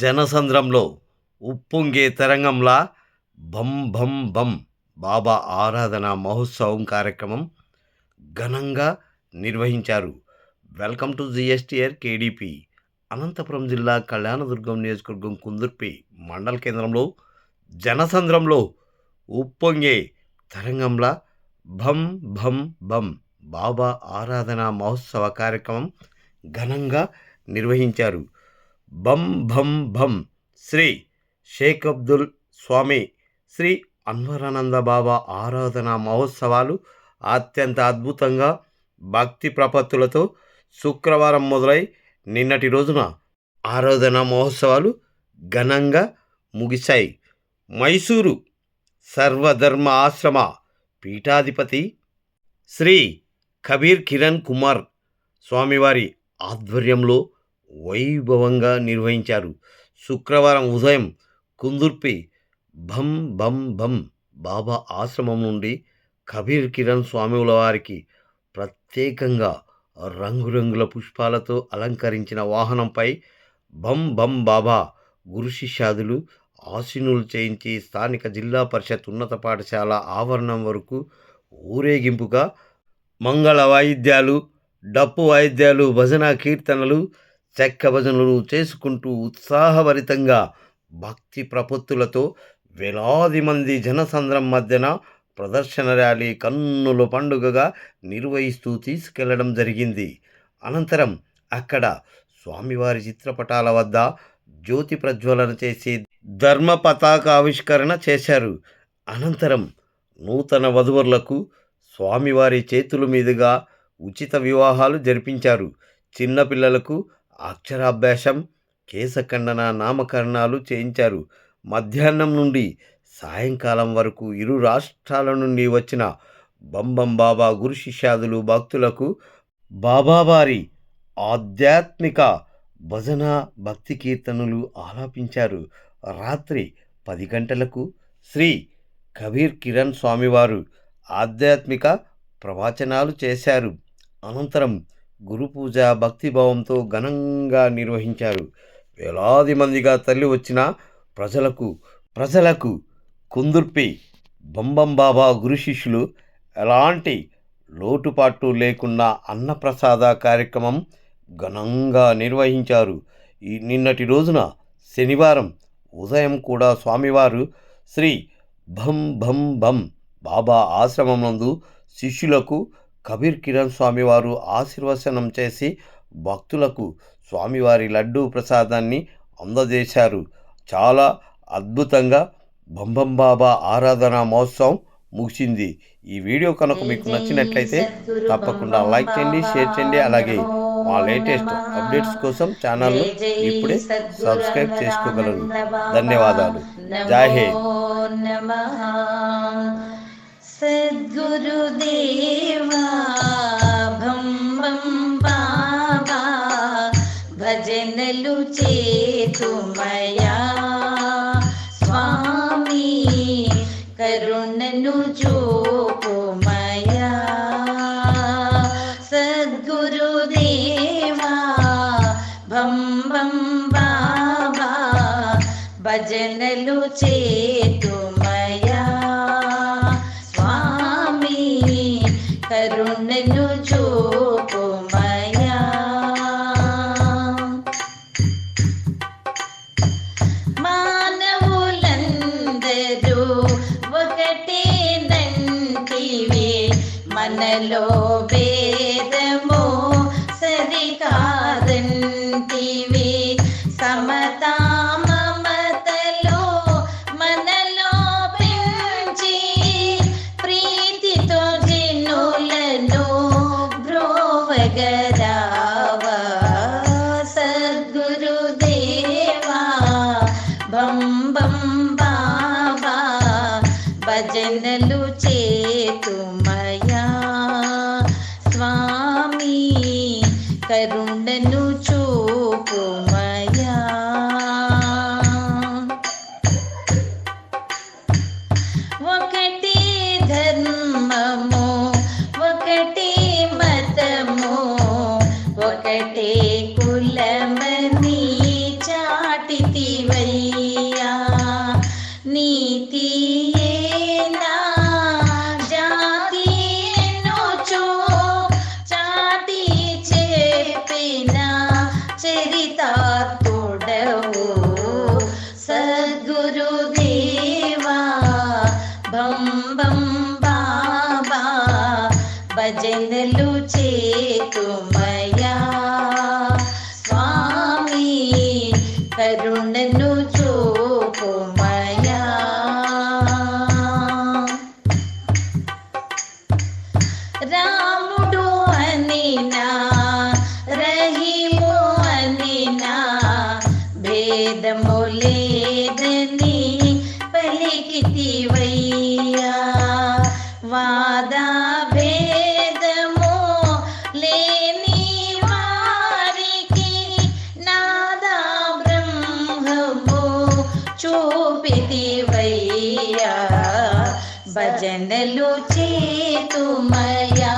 జనసంద్రంలో ఉప్పొంగే తరంగంలా బం బం బం బాబా ఆరాధన మహోత్సవం కార్యక్రమం ఘనంగా నిర్వహించారు. Welcome to GSTR KDP. Anantapuram జిల్లా కళ్యాణదుర్గం నియోజకవర్గం కుందుర్పి మండల కేంద్రంలో జనసంద్రంలో ఉప్పొంగే తరంగంలా భం భం భం బాబా ఆరాధన మహోత్సవ కార్యక్రమం ఘనంగా నిర్వహించారు. భం భం భం శ్రీ షేక్ అబ్దుల్ స్వామి శ్రీ అన్వరానంద బాబా ఆరాధన మహోత్సవాలు అత్యంత అద్భుతంగా భక్తి ప్రపత్తులతో శుక్రవారం మొదలై నిన్నటి రోజున ఆరాధన మహోత్సవాలు ఘనంగా ముగిశాయి. మైసూరు సర్వధర్మ ఆశ్రమ పీఠాధిపతి శ్రీ కబీర్ కిరణ్ కుమార్ స్వామివారి ఆధ్వర్యంలో వైభవంగా నిర్వహించారు. శుక్రవారం ఉదయం కుందుర్పి భం భం భం బాబా ఆశ్రమం నుండి కబీర్ కిరణ్ స్వామిల వారికి ప్రత్యేకంగా రంగురంగుల పుష్పాలతో అలంకరించిన వాహనంపై బం బం బాబా గురు శిష్యాదులు ఆశీనులు చేయించి స్థానిక జిల్లా పరిషత్ ఉన్నత పాఠశాల ఆవరణం వరకు ఊరేగింపుగా మంగళ వాయిద్యాలు డప్పు వాయిద్యాలు భజన కీర్తనలు భజనలు చేసుకుంటూ ఉత్సాహభరితంగా భక్తి ప్రపత్తులతో వేలాది మంది జనసంద్రం మధ్యన ప్రదర్శన ర్యాలీ కన్నుల పండుగగా నిర్వహిస్తూ తీసుకెళ్ళడం జరిగింది. అనంతరం అక్కడ స్వామివారి చిత్రపటాల వద్ద జ్యోతి ప్రజ్వలన చేసి ధర్మ పతాక ఆవిష్కరణ చేశారు. అనంతరం నూతన వధువరులకు స్వామివారి చేతుల మీదుగా ఉచిత వివాహాలు జరిపించారు. చిన్నపిల్లలకు అక్షరాభ్యాసం కేశఖండన నామకరణాలు చేయించారు. మధ్యాహ్నం నుండి సాయంకాలం వరకు ఇరు రాష్ట్రాల నుండి వచ్చిన బంబం బాబా గురు శిష్యాదులు భక్తులకు బాబావారి ఆధ్యాత్మిక భజన భక్తి కీర్తనలు ఆలాపించారు. రాత్రి పది గంటలకు శ్రీ కబీర్ కిరణ్ స్వామివారు ఆధ్యాత్మిక ప్రవచనాలు చేశారు. అనంతరం గురు పూజ భక్తిభావంతో ఘనంగా నిర్వహించారు. వేలాది మందిగా తల్లి వచ్చిన ప్రజలకు ప్రజలకు కుందుర్పి బొంబం బాబా గురు శిష్యులు ఎలాంటి లోటుపాటు లేకుండా అన్నప్రసాద కార్యక్రమం ఘనంగా నిర్వహించారు. ఈ నిన్నటి రోజున శనివారం ఉదయం కూడా స్వామివారు శ్రీ భం భం భం బాబా ఆశ్రమం నందు శిష్యులకు కబీర్ కిరణ్ స్వామివారు ఆశీర్వచనం చేసి భక్తులకు స్వామివారి లడ్డూ ప్రసాదాన్ని అందజేశారు. చాలా అద్భుతంగా బంబం బాబా ఆరాధన మహోత్సవం ముగిసింది. ఈ వీడియో కనుక మీకు నచ్చినట్లయితే తప్పకుండా లైక్ చేయండి షేర్ చేయండి అలాగే మా లేటెస్ట్ అప్డేట్స్ కోసం ఛానల్ను ఇప్పుడే సబ్స్క్రైబ్ చేసుకోగలరు. ధన్యవాదాలు. జై హింద్. సద్గురుదేవా భజనలు చేతుమయా స్వామి కరుణను చూపుమయా సద్గురుదేవా భం భం బాబా భజనలు చేతుమయా mi. కరుణను చూపుము लु चे तु मया।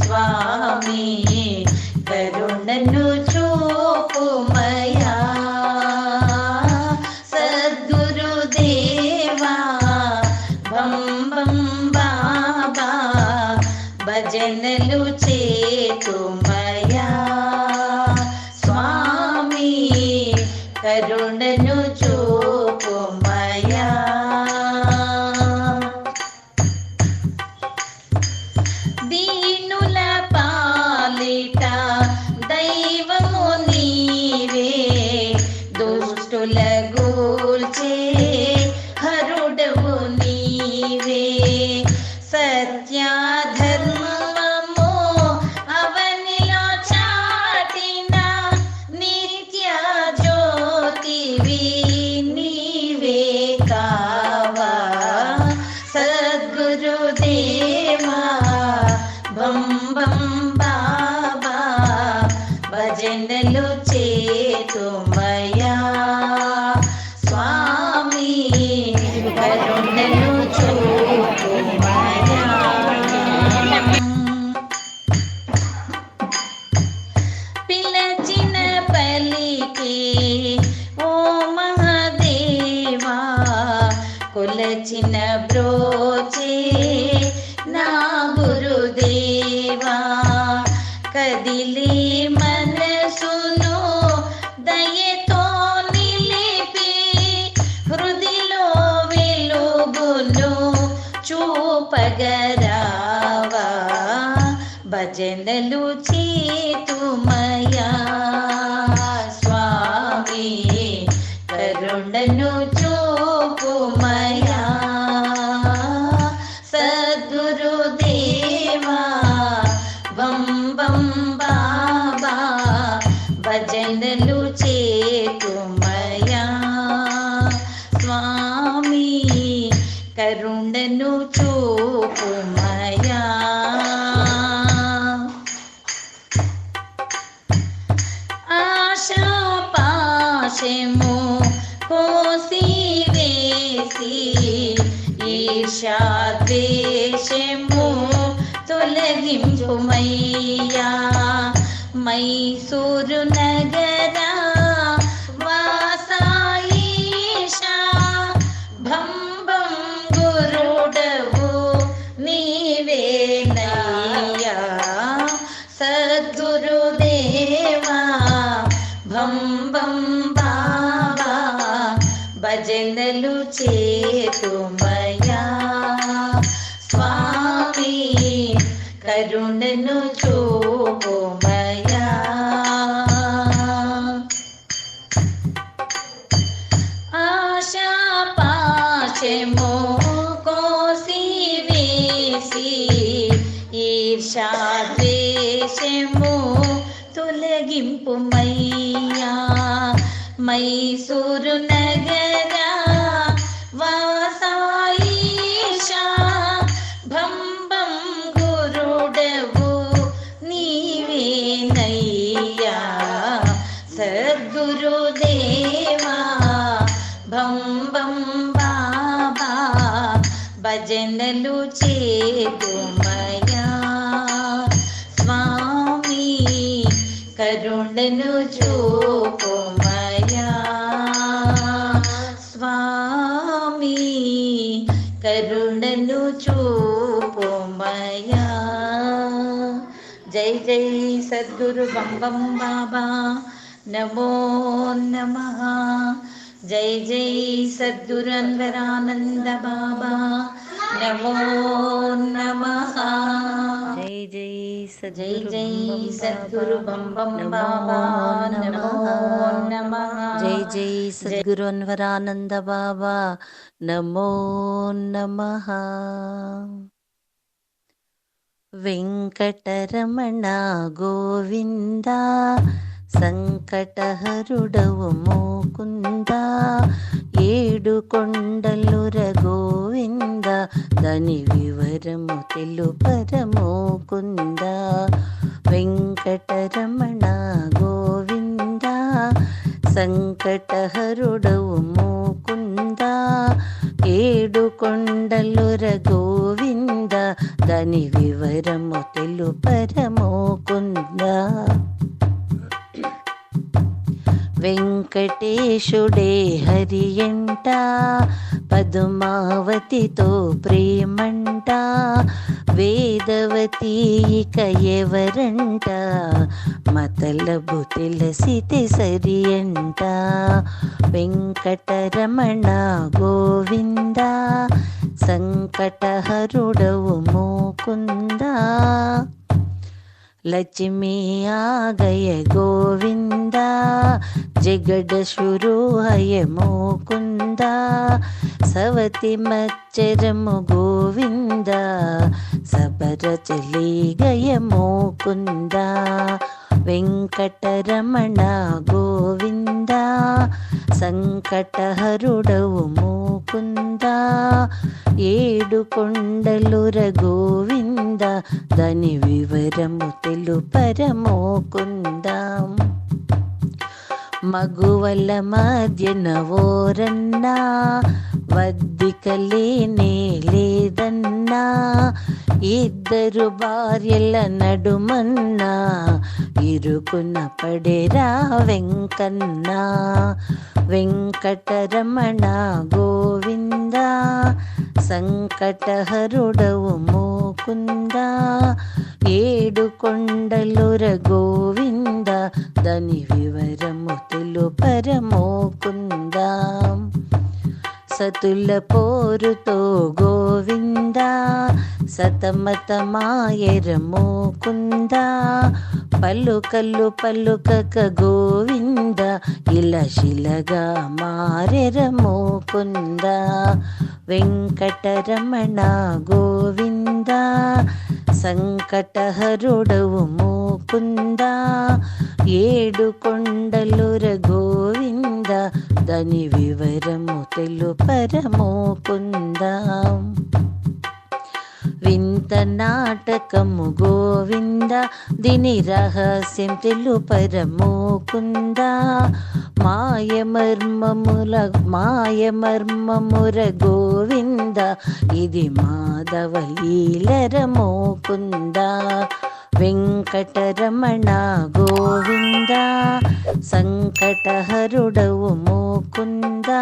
स्वामि लु च मया। सद्गुरुदेवां बं बाबा भजन लु मया। చేతుమయా స్వామి కరుణలు చూపుమయా పిలచిన పలికే ఓ మహాదేవా కొలచిన బ్రోచే నా గురుదేవా కదిలే సద్గురుదేవా బం బం బాబా భజనలు చేతుమయా స్వామి కరుణను చూపుమయా ఆశా పాశము కోసి వేసి ఈర్షా ద్వేషము తొలగించుమయ్యా మైసూరు నగర వాసాయిషా. భం గురుడవు నీవేనయ్యా. సద్గురుదేవా భం బాబా భజనలు చేతుమయా కరుణను చూపుమయా ఆశా పాశము కోసి వేసి ఈర్షా ద్వేషము తొలగింపుమయ్యా మైసూరు నగర వాసాయిషా భజనలు చేతుమయా స్వామి కరుణను చూపుమయా స్వామి కరుణను చూపుమయా జై జై సద్గురు బం బం బాబా నమో నమ జై జై సద్గురన్వరానంద బాబా నమో నమః జై జై జై సద్గురు జై సద్గురు బం బం బాబా నమో నమః జై జై సద్గురు అన్వరానంద బాబా నమో నమః వెంకటరమణ గోవింద సంకటహరుడవు మోకుంద ఏడు కొండలుర గోవింద దాని వివరము తెలుపరమోకుంద వెంకటరమణ గోవింద సంకటహరుడవు మోకుంద. ఏడు కొండలుర గోవింద దాని వివరము తెలుపరమోకుంద వెంకటేశుడే హరియంట పద్మావతితో ప్రేమంట వేదవతి ఇక ఎవరంట? మతలబు తెలిసితే సరి అంట వెంకటరమణ గోవింద సంకటహరుడవు మోకుంద. లక్ష్మీ ఆగయ గోవింద జగడ శురు హయ మోకుంద. సవతి మచ్చరము గోవింద సబర చలిగయ మోకుంద? వెంకటరమణ గోవింద? సంకటహరుడవు మోకుంద? ఏడు కొండలుర రఘోవింద దాని వివరము తెలుపరమోకుందాం మగువల మధ్యన ఓరన్నా వద్దికలేనే లేదన్నా ఇద్దరు భార్యల నడుమన్నా ఇరుకున పడేరా వెంకన్నా వెంకటరమణ గోవింద సంకటహరుడవు మోకుంద ఏడు కొండలుర గోవింద దాని వివరము తెలుపరమోకుందాం సతుల పోరుతో గోవింద సతమతమాయరమోకుంద. పలుకలు పలుకక గోవింద ఇలా శిలగా మారెరమోకుంద. వెంకటరమణ గోవింద సంకటహరుడవు మోకుందా. ఏడు కొండలుర గోవింద దాని వివరము తెలుపరమోకుందాం వింత నాటకము గోవింద దీని రహస్యం తెలుపరమోకుంద మాయమర్మముల మాయమర్మముర గోవింద ఇది మాధవ లీలరమోకుందా వెంకటరమణ గోవింద సంకటహరుడవు మోకుందా.